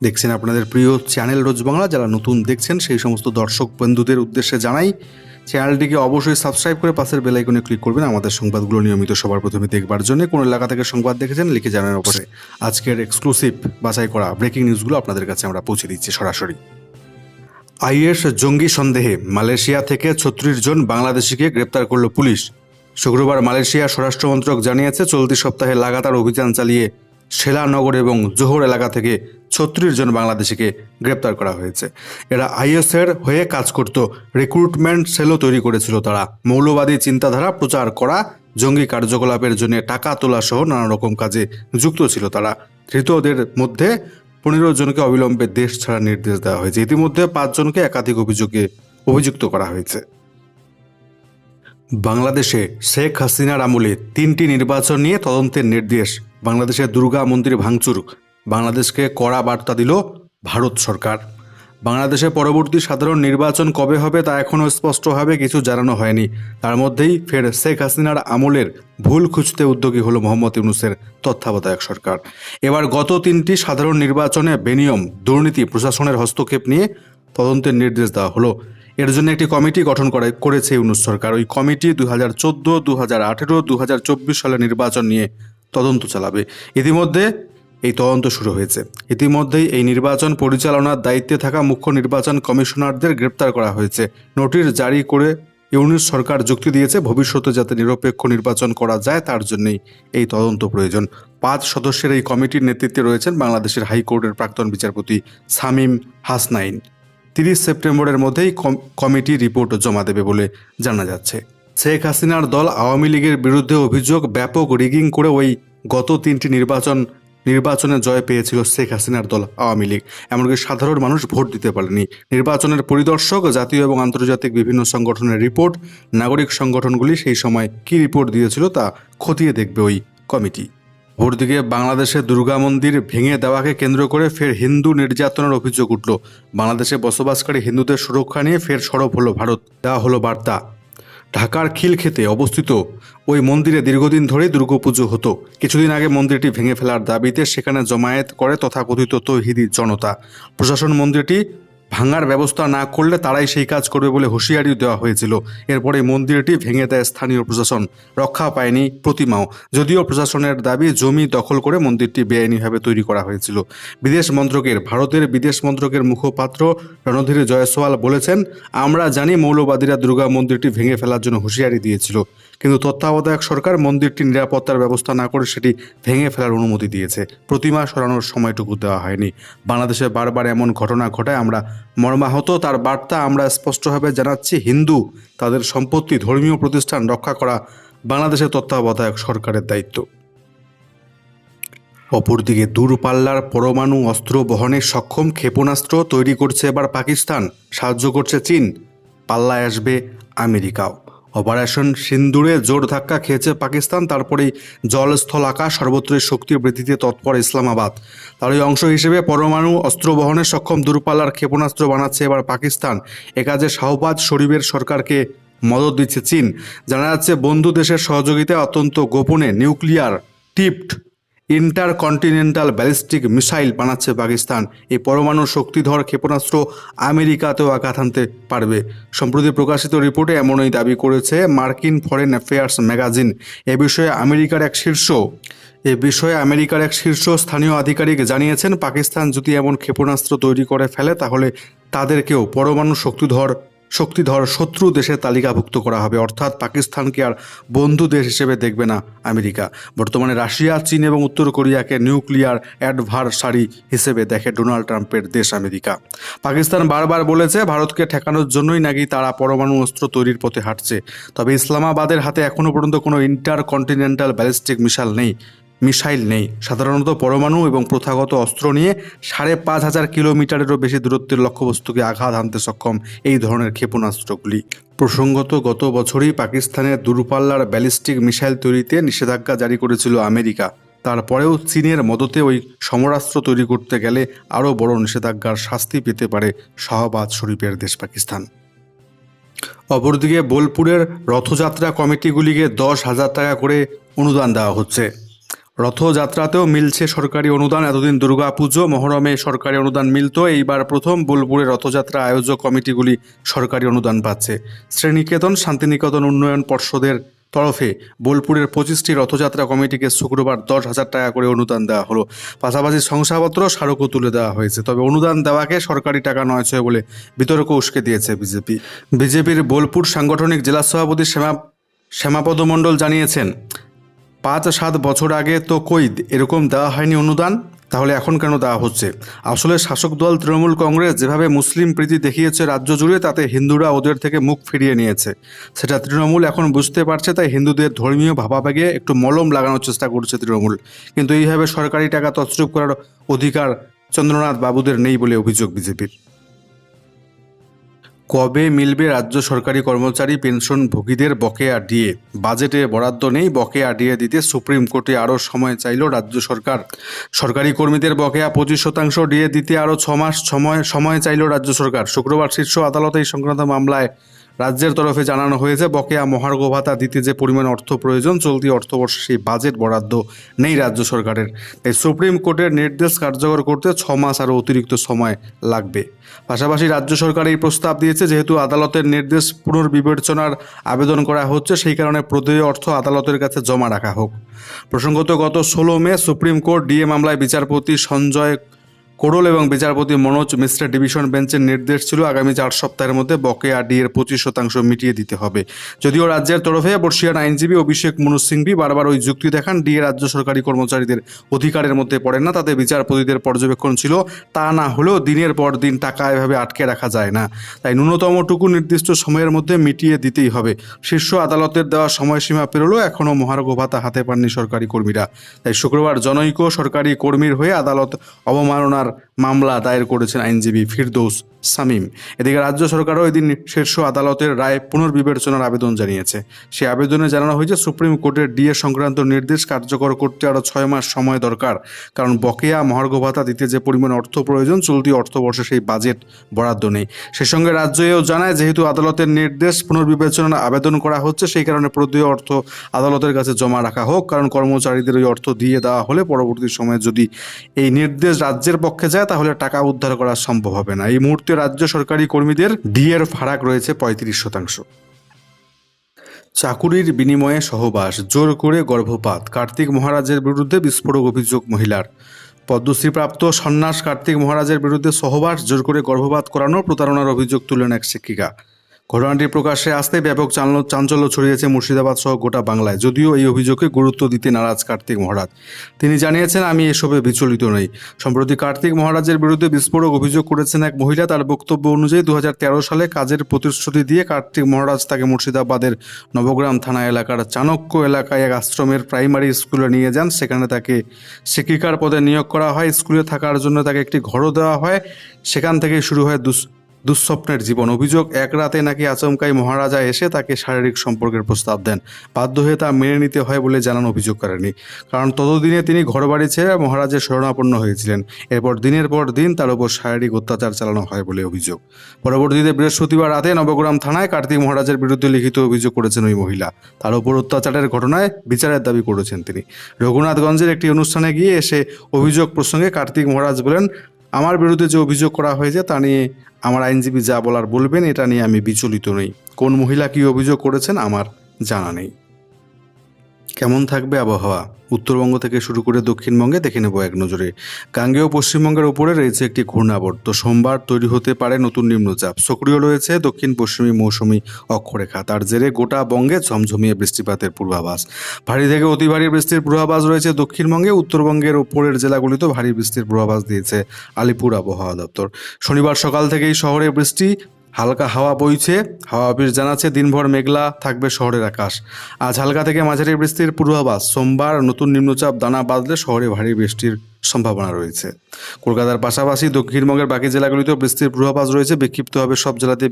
দেখছেন আপনাদের প্রিয় চ্যানেল রোজ বাংলা, যারা নতুন দেখছেন সেই সমস্ত দর্শক বন্ধুদের উদ্দেশ্যে জানাই, চ্যানেলটিকে অবশ্যই সাবস্ক্রাইব করে পাশের বেল আইকনে ক্লিক করবেন। আমাদের সংবাদগুলো নিয়মিত সবার প্রথমে দেখবার জন্য কোন এলাকা থেকে সংবাদ দেখেছেন, লিখে জানান অবশ্যই আজকের এক্সক্লুসিভ বাছাই করা ব্রেকিং নিউজগুলো আপনাদের কাছে আমরা পৌঁছে দিচ্ছি সরাসরি। আইএস জঙ্গি সন্দেহে মালয়েশিয়া থেকে ছত্রিশ জন বাংলাদেশিকে গ্রেপ্তার করল পুলিশ। শুক্রবার মালয়েশিয়া স্বরাষ্ট্রমন্ত্রক জানিয়েছে, চলতি সপ্তাহে লাগাতার অভিযান চালিয়ে শেলানগর এবং জোহর এলাকা থেকে ছত্রিশ জন বাংলাদেশিকে গ্রেপ্তার করা হয়েছে। এরা আইএসের হয়ে কাজ করত, রিক্রুটমেন্ট সেলও তৈরি করেছিল তারা। মৌলবাদী চিন্তাধারা প্রচার করা, জঙ্গি কার্যকলাপের জন্য টাকা তোলা সহ নানা রকম কাজে যুক্ত ছিল তারা। ধৃতদের মধ্যে পনেরো জনকে অবিলম্বে দেশ ছাড়ার নির্দেশ দেওয়া হয়েছে। ইতিমধ্যে পাঁচজনকে একাধিক অভিযোগে অভিযুক্ত করা হয়েছে। বাংলাদেশে শেখ হাসিনার আমলে তিনটি নির্বাচন নিয়ে তদন্তের নির্দেশ। বাংলাদেশের দুর্গা মন্দির ভাঙচুর বাংলাদেশকে কড়া বার্তা দিল ভারত সরকার। বাংলাদেশে পরবর্তী সাধারণ নির্বাচন কবে হবে তা এখনও স্পষ্টভাবে কিছু জানানো হয়নি। তার মধ্যেই ফের শেখ হাসিনার আমলের ভুল খুঁজতে উদ্যোগী হলো মোহাম্মদ ইউনুসের তত্ত্বাবধায়ক সরকার। এবার গত তিনটি সাধারণ নির্বাচনে বেনিয়ম, দুর্নীতি, প্রশাসনের হস্তক্ষেপ নিয়ে তদন্তের নির্দেশ দেওয়া হলো। এর জন্য একটি কমিটি গঠন করে, করেছে ইউনুস সরকার। ওই কমিটি দু হাজার চোদ্দ দু হাজার আঠেরো দু হাজার চব্বিশ সালের নির্বাচন নিয়ে তদন্ত চালাবে। ইতিমধ্যে এই তদন্ত শুরু হয়েছে। ইতিমধ্যেই এই নির্বাচন পরিচালনার দায়িত্বে থাকা মুখ্য নির্বাচন কমিশনারদের গ্রেপ্তার করা হয়েছে। নোটিশ জারি করে ইউনিস সরকার যুক্তি দিয়েছে, ভবিষ্যতে যাতে নিরপেক্ষ নির্বাচন করা যায় তার জন্যই এই তদন্ত প্রয়োজন। পাঁচ সদস্যের এই কমিটির নেতৃত্বে রয়েছেন বাংলাদেশের হাইকোর্টের প্রাক্তন বিচারপতি সামিম হাসনাইন। তিরিশ সেপ্টেম্বরের মধ্যেই কম- কমিটি রিপোর্ট জমা দেবে বলে জানা যাচ্ছে। শেখ হাসিনার দল আওয়ামী লীগের বিরুদ্ধে অভিযোগ ব্যাপক রিগিং করে ওই গত তিনটি নির্বাচন নির্বাচনে জয় পেয়েছিল শেখ হাসিনার দল আওয়ামী লীগ। এমনকি সাধারণ মানুষ ভোট দিতে পারেনি। নির্বাচনের পরিদর্শক, জাতীয় এবং আন্তর্জাতিক বিভিন্ন সংগঠনের রিপোর্ট, নাগরিক সংগঠনগুলি সেই সময় কী রিপোর্ট দিয়েছিল তা খতিয়ে দেখবে ওই কমিটি। ভোট অপরদিকে বাংলাদেশে দুর্গা মন্দির ভেঙে দেওয়াকে কেন্দ্র করে ফের হিন্দু নির্যাতনের অভিযোগ উঠল। বাংলাদেশে বসবাসকারী হিন্দুদের সুরক্ষা নিয়ে ফের সরব হলো ভারত। দেওয়া হলো বার্তা। ঢাকার খিলক্ষেতে অবস্থিত ওই মন্দিরে দীর্ঘদিন ধরে দুর্গাপুজো হতো। কিছুদিন আগে মন্দিরটি ভেঙে ফেলার দাবিতে সেখানে জমায়েত করে তথাকথিত তৌহিদি জনতা। প্রশাসন মন্দিরটি ভাঙার ব্যবস্থা না করলে তারাই সেই কাজ করবে বলে হুঁশিয়ারিও দেওয়া হয়েছিল। এরপরে মন্দিরটি ভেঙে দেয় স্থানীয় প্রশাসন। রক্ষা পায়নি প্রতিমাও। যদিও প্রশাসনের দাবি, জমি দখল করে মন্দিরটি বেআইনিভাবে তৈরি করা হয়েছিল। বিদেশ মন্ত্রকের, ভারতের বিদেশ মন্ত্রকের মুখপাত্র রণধীর জয়সওয়াল বলেছেন, আমরা জানি মৌলবাদীরা দুর্গা মন্দিরটি ভেঙে ফেলার জন্য হুঁশিয়ারি দিয়েছিল। কিন্তু তত্ত্বাবধায়ক সরকার মন্দিরটি নিরাপত্তার ব্যবস্থা না করে সেটি ভেঙে ফেলার অনুমতি দিয়েছে। প্রতিমা সরানোর সময়টুকু দেওয়া হয়নি। বাংলাদেশে বারবার এমন ঘটনা ঘটায় আমরা মর্মাহত। তার বার্তা আমরা স্পষ্টভাবে জানাচ্ছি, হিন্দু তাদের সম্পত্তি ধর্মীয় প্রতিষ্ঠান রক্ষা করা বাংলাদেশের তত্ত্বাবধায়ক সরকারের দায়িত্ব। অপরদিকে দূরপাল্লার পরমাণু অস্ত্র বহনে সক্ষম ক্ষেপণাস্ত্র তৈরি করছে এবার পাকিস্তান। সাহায্য করছে চীন। পাল্লায় আসবে আমেরিকাও। অপারেশন সিন্দুরে জোর ধাক্কা খেয়েছে পাকিস্তান, তারপরেই জলস্থল আকাশ সর্বত্রই শক্তি বৃদ্ধিতে তৎপর ইসলামাবাদ। তারই অংশ হিসেবে পরমাণু অস্ত্র বহনে সক্ষম দূরপাল্লার ক্ষেপণাস্ত্র বানাচ্ছে এবার পাকিস্তান। একাজে কাজে শাহবাজ শরীফের সরকারকে মদত দিচ্ছে চীন। জানা যাচ্ছে, বন্ধু দেশের সহযোগিতায় অত্যন্ত গোপনে nuclear tipped intercontinental ballistic missile বানাচ্ছে পাকিস্তান। এই পরমাণু শক্তিধর ক্ষেপণাস্ত্র আমেরিকাতেও আঘাত আনতে পারবে। সম্প্রতি প্রকাশিত রিপোর্টে এমনই দাবি করেছে মার্কিন ফরেন অ্যাফেয়ার্স ম্যাগাজিন। এ বিষয়ে আমেরিকার এক শীর্ষ এ বিষয়ে আমেরিকার এক শীর্ষ স্থানীয় আধিকারিক জানিয়েছেন, পাকিস্তান যদি এমন ক্ষেপণাস্ত্র তৈরি করে ফেলে, তাহলে তাদেরকেও পরমাণু শক্তিধর শক্তিধর শত্রু দেশের তালিকাভুক্ত করা হবে। অর্থাৎ পাকিস্তানকে আর বন্ধু দেশ হিসেবে দেখবে না আমেরিকা। বর্তমানে রাশিয়া, চীন এবং উত্তর কোরিয়াকে নিউক্লিয়ার অ্যাডভার্সারি হিসেবে দেখে ডোনাল্ড ট্রাম্পের দেশ আমেরিকা। পাকিস্তান বারবার বলেছে, ভারতকে ঠেকানোর জন্যই নাকি তারা পরমাণু অস্ত্র তৈরির পথে হাঁটছে। তবে ইসলামাবাদের হাতে এখনও পর্যন্ত কোনো ইন্টার কন্টিনেন্টাল ব্যালিস্টিক মিশাল নেই। মিসাইল নেই। সাধারণত পরমাণু এবং প্রথাগত অস্ত্র নিয়ে সাড়ে পাঁচ হাজার কিলোমিটারেরও বেশি দূরত্বের লক্ষ্যবস্তুকে আঘাত হানতে সক্ষম এই ধরনের ক্ষেপণাস্ত্রগুলি। প্রসঙ্গত, গত বছরই পাকিস্তানের দূরপাল্লার ব্যালিস্টিক মিসাইল তৈরিতে নিষেধাজ্ঞা জারি করেছিল আমেরিকা। তারপরেও চীনের মদতে ওই সমরাস্ত্র তৈরি করতে গেলে আরও বড় নিষেধাজ্ঞার শাস্তি পেতে পারে শাহবাজ শরীফের দেশ পাকিস্তান। অপরদিকে বোলপুরের রথযাত্রা কমিটিগুলিকে দশ হাজার টাকা করে অনুদান দেওয়া হচ্ছে। রথযাত্রাতেও মিলছে সরকারি অনুদান, এতদিন দুর্গা পুজো মহরমে সরকারি অনুদান মিলত, এইবার প্রথম বোলপুরে রথযাত্রা আয়োজক কমিটিগুলি সরকারি অনুদান পাচ্ছে। শ্রীনিকেতন শান্তিনিকেতন উন্নয়ন পর্ষদের তরফে বোলপুরের পঁচিশটি রথযাত্রা কমিটিকে শুক্রবার দশ হাজার টাকা করে অনুদান দেওয়া হলো। পাশাপাশি শংসাপত্র স্মারকও তুলে দেওয়া হয়েছে। তবে অনুদান দেওয়াকে সরকারি টাকা নয় ছয় বলে বিতর্ক উস্কে দিয়েছে বিজেপি। বিজেপির বোলপুর সাংগঠনিক জেলা সভাপতি শ্যামা শ্যামাপদ মণ্ডল জানিয়েছেন পাঁচ সাত বছর আগে তো কই এরকম দেওয়া হয়নি অনুদান? তাহলে এখন কেন দেওয়া হচ্ছে? আসলে শাসক দল তৃণমূল কংগ্রেস যেভাবে মুসলিম প্রীতি দেখিয়েছে রাজ্য জুড়ে, তাতে হিন্দুরা ওদের থেকে মুখ ফিরিয়ে নিয়েছে। সেটা তৃণমূল এখন বুঝতে পারছে, তাই হিন্দুদের ধর্মীয় ভাবাবেগে একটু মলম লাগানোর চেষ্টা করছে তৃণমূল। কিন্তু এইভাবে সরকারি টাকা তছরূপ করার অধিকার চন্দ্রনাথ বাবুদের নেই বলে অভিযোগ বিজেপির। কবে মিলবে রাজ্য সরকারি কর্মচারী পেনশন ভোগীদের বকেয়া ডিএ বাজেটে বরাদ্দ নেই, বকেয়া ডিএ দিতে সুপ্রিম কোর্টে আরও সময় চাইল রাজ্য সরকার। সরকারি কর্মীদের বকেয়া পঁচিশ শতাংশ ডিএ দিতে আরও ছ মাস সময় সময় চাইল রাজ্য সরকার। শুক্রবার শীর্ষ আদালতে এই সংক্রান্ত মামলায় রাজ্যের তরফে জানানো হয়েছে, বকেয়া মহার্ঘ ভাতা দিতে যে পরিমাণ অর্থ প্রয়োজন, চলতি অর্থবর্ষে সেই বাজেট বরাদ্দ নেই রাজ্য সরকারের। তাই সুপ্রিম কোর্টের নির্দেশ কার্যকর করতে ছ মাস আরও অতিরিক্ত সময় লাগবে। পাশাপাশি রাজ্য সরকার এই প্রস্তাব দিয়েছে, যেহেতু আদালতের নির্দেশ পুনর্বিবেচনার আবেদন করা হচ্ছে, সেই কারণে প্রদেয় অর্থ আদালতের কাছে জমা রাখা হোক। প্রসঙ্গত গত ষোলো মে সুপ্রিম কোর্ট ডিএ মামলায় বিচারপতি সঞ্জয় কোরল এবং বিচারপতি মনোজ মিশ্রের ডিভিশন বেঞ্চের নির্দেশ ছিল আগামী চার সপ্তাহের মধ্যে বকে বকেয়া ডিএর পঁচিশ শতাংশ মিটিয়ে দিতে হবে। যদিও রাজ্যের তরফে বর্ষিয়ান আইনজীবী অভিষেক মনু সিংভি বারবার ওই যুক্তি দেখান, ডিএ রাজ্য সরকারি কর্মচারীদের অধিকারের মধ্যে পড়ে না, তাতে বিচারপতিদের পর্যবেক্ষণ ছিল, তা না হলেও দিনের পর দিন টাকা এভাবে আটকে রাখা যায় না। তাই ন্যূনতমটুকু নির্দিষ্ট সময়ের মধ্যে মিটিয়ে দিতেই হবে। শীর্ষ আদালতের দেওয়া সময়সীমা পেরোলেও এখনও মহার্ঘ ভাতা হাতে পাননি সরকারি কর্মীরা। তাই শুক্রবার জনৈক সরকারি কর্মীর হয়ে আদালত অবমাননার মামলা দায়ের করেছেন আইনজীবী ফিরদৌস সামিম এদিকে রাজ্য সরকারও এদিন শীর্ষ আদালতের রায় পুনর্বিবেচনার আবেদন জানিয়েছে। সেই আবেদনে জানানো হয়েছে, সুপ্রিম কোর্টের ডিএ সংক্রান্ত নির্দেশ কার্যকর করতে আরও ছয় মাস সময় দরকার। কারণ বকেয়া মহার্ঘ ভাতা দিতে যে পরিমাণ অর্থ প্রয়োজন, চলতি অর্থবর্ষে সেই বাজেট বরাদ্দ নেই। সেই সঙ্গে রাজ্য এও জানায়, যেহেতু আদালতের নির্দেশ পুনর্বিবেচনার আবেদন করা হচ্ছে, সেই কারণে প্রদেয় অর্থ আদালতের কাছে জমা রাখা হোক। কারণ কর্মচারীদের ওই অর্থ দিয়ে দেওয়া হলে পরবর্তী সময়ে যদি এই নির্দেশ রাজ্যের পক্ষে যায়, তাহলে টাকা উদ্ধার করা সম্ভব হবে না। এই মুহূর্তে রাজ্য সরকারি কর্মীদের ডিএর ফারাক রয়েছে পঁয়ত্রিশ শতাংশ। চাকুরির বিনিময়ে সহবাস, জোর করে গর্ভপাত, কার্তিক মহারাজের বিরুদ্ধে বিস্ফোরক অভিযোগ মহিলার। পদ্মশ্রীপ্রাপ্ত সন্ন্যাস কার্তিক মহারাজের বিরুদ্ধে সহবাস, জোর করে গর্ভপাত করানো প্রতারণার অভিযোগ তুলেন এক শিক্ষিকা। ঘটনাটি প্রকাশ্যে আসতে ব্যাপক চাঞ্চল্য ছড়িয়েছে মুর্শিদাবাদ সহ গোটা বাংলায়, যদিও এই অভিযোগে গুরুত্ব দিতে নারাজ কার্তিক মহারাজ। তিনি জানিয়েছেন, আমি এসবে বিচলিত নই। সম্প্রতি কার্তিক মহারাজের বিরুদ্ধে বিস্ফোরক অভিযোগ করেছেন এক মহিলা। তার বক্তব্য অনুযায়ী দু হাজার তেরো সালে কাজের প্রতিশ্রুতি দিয়ে কার্তিক মহারাজ তাকে মুর্শিদাবাদের নবগ্রাম থানা এলাকার চাণক্য এলাকায় এক আশ্রমের প্রাইমারি স্কুলে নিয়ে যান। সেখানে তাকে শিক্ষিকার পদে নিয়োগ করা হয়। স্কুলে থাকার জন্য তাকে একটি ঘরও দেওয়া হয়। সেখান থেকেই শুরু হয় দুস দুঃস্বপ্নের জীবন অভিযোগ, এক রাতে নাকি আচমকাই মহারাজা এসে তাকে শারীরিক সম্পর্কের প্রস্তাব দেন। বাধ্য হয়ে তা মেনে নিতে হয় বলে জানান অভিযোগ করেনি কারণ ততদিনে তিনি ঘরবাড়ি ছেড়ে মহারাজের শরণাপন্ন হয়েছিলেন। এরপর দিনের পর দিন তার উপর শারীরিক অত্যাচার চালানো হয় বলে অভিযোগ। পরবর্তীতে বৃহস্পতিবার রাতে নবগ্রাম থানায় কার্তিক মহারাজের বিরুদ্ধে লিখিত অভিযোগ করেছেন ওই মহিলা। তার উপর অত্যাচারের ঘটনায় বিচারের দাবি করেছেন তিনি। রঘুনাথগঞ্জের একটি অনুষ্ঠানে গিয়ে এসে অভিযোগ প্রসঙ্গে কার্তিক মহারাজ বলেন আমার বিরুদ্ধে যে অভিযোগ করা হয়েছে তা নিয়ে আমার আইনজীবী যা বলার বলবেন, এটা নিয়ে আমি বিচলিত নই। কোন মহিলা কী অভিযোগ করেছেন আমার জানা নেই। কেমন থাকবে আবহাওয়া? উত্তরবঙ্গ থেকে শুরু করে দক্ষিণবঙ্গে দেখে নেব এক নজরে। গাঙ্গেয় পশ্চিমবঙ্গের ওপরে রয়েছে একটি ঘূর্ণাবর্ত। সোমবার তৈরি হতে পারে নতুন নিম্নচাপ। সক্রিয় রয়েছে দক্ষিণ পশ্চিমী মৌসুমী অক্ষরেখা। তার জেরে গোটা বঙ্গে ঝমঝমিয়ে বৃষ্টিপাতের পূর্বাভাস। ভারী থেকে অতি ভারী বৃষ্টির পূর্বাভাস রয়েছে দক্ষিণবঙ্গে। উত্তরবঙ্গের ওপরের জেলাগুলিতেও ভারী বৃষ্টির পূর্বাভাস দিয়েছে আলিপুর আবহাওয়া দপ্তর। শনিবার সকাল থেকেই শহরে বৃষ্টি হালকা হাওয়া বইছে, হাওয়া অফিস জানাচ্ছে, দিনভর মেঘলা থাকবে শহরের আকাশ। আজ হালকা থেকে মাঝারি বৃষ্টির পূর্বাভাস। সোমবার নতুন নিম্নচাপ, দানা বাঁধলে শহরে ভারী বৃষ্টির সম্ভাবনা রয়েছে। কলকাতার পাশাপাশি দক্ষিণবঙ্গের বাকি জেলাগুলিতেও বৃষ্টির পূর্বাভাস রয়েছে। বিক্ষিপ্ত হবে সব জেলাতে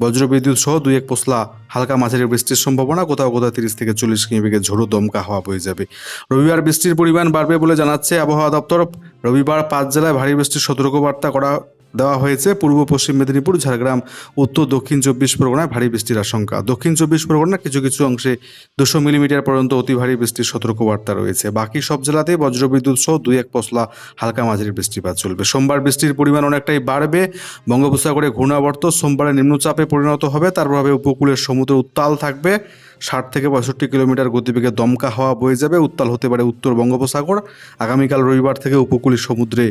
বজ্রবিদ্যুৎ সহ দুই এক পোসলা হালকা মাঝারি বৃষ্টির সম্ভাবনা। কোথাও কোথাও তিরিশ থেকে চল্লিশ কিমি বেগে ঝোড়ো দমকা হাওয়া বয়ে যাবে। রবিবার বৃষ্টির পরিমাণ বাড়বে বলে জানাচ্ছে আবহাওয়া দপ্তর। রবিবার পাঁচ জেলায় ভারী বৃষ্টির সতর্কবার্তা করা দেওয়া হয়েছে পূর্ব পশ্চিম মেদিনীপুর, ঝাড়গ্রাম, উত্তর, দক্ষিণ চব্বিশ পরগনায় ভারী বৃষ্টির আশঙ্কা। দক্ষিণ চব্বিশ পরগনার কিছু কিছু অংশে দুশো মিলিমিটার পর্যন্ত অতি ভারী বৃষ্টির সতর্কবার্তা রয়েছে। বাকি সব জেলাতেই বজ্রবিদ্যুৎ সহ দুই এক পশলা হালকা মাঝারি বৃষ্টিপাত চলবে। সোমবার বৃষ্টির পরিমাণ অনেকটাই বাড়বে। বঙ্গোপসাগরে ঘূর্ণাবর্ত, সোমবারে নিম্নচাপে পরিণত হবে। তার প্রভাবে উপকূলের সমুদ্র উত্তাল থাকবে। ষাট থেকে পঁয়ষট্টি কিলোমিটার গতিবেগে দমকা হাওয়া বয়ে যাবে। উত্তাল হতে পারে উত্তর বঙ্গোপসাগর। আগামীকাল রবিবার থেকে উপকূলীয় সমুদ্রে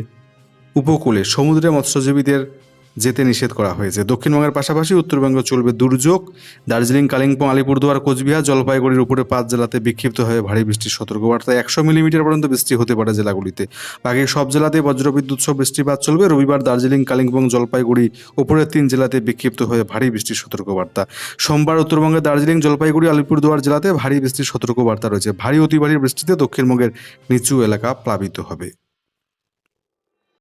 উপকূলে সমুদ্রে মৎস্যজীবীদের যেতে নিষেধ করা হয়েছে। দক্ষিণবঙ্গের পাশাপাশি উত্তরবঙ্গে চলবে দুর্যোগ। দার্জিলিং, কালিম্পং, আলিপুরদুয়ার, কোচবিহার, জলপাইগুড়ির উপরে পাঁচ জেলাতে বিক্ষিপ্ত হয়ে ভারী বৃষ্টির সতর্কবার্তা। একশো মিলিমিটার পর্যন্ত বৃষ্টি হতে পারে জেলাগুলিতে। বাকি সব জেলাতে বজ্রবিদ্যুৎ সহ বৃষ্টিপাত চলবে। রবিবার দার্জিলিং, কালিম্পং, জলপাইগুড়ি উপরের তিন জেলাতে বিক্ষিপ্ত হয়ে ভারী বৃষ্টির সতর্কবার্তা। সোমবার উত্তরবঙ্গের দার্জিলিং, জলপাইগুড়ি, আলিপুরদুয়ার জেলাতে ভারী বৃষ্টির সতর্কবার্তা রয়েছে। ভারী অতি ভারী বৃষ্টিতে দক্ষিণবঙ্গের নিচু এলাকা প্লাবিত হবে।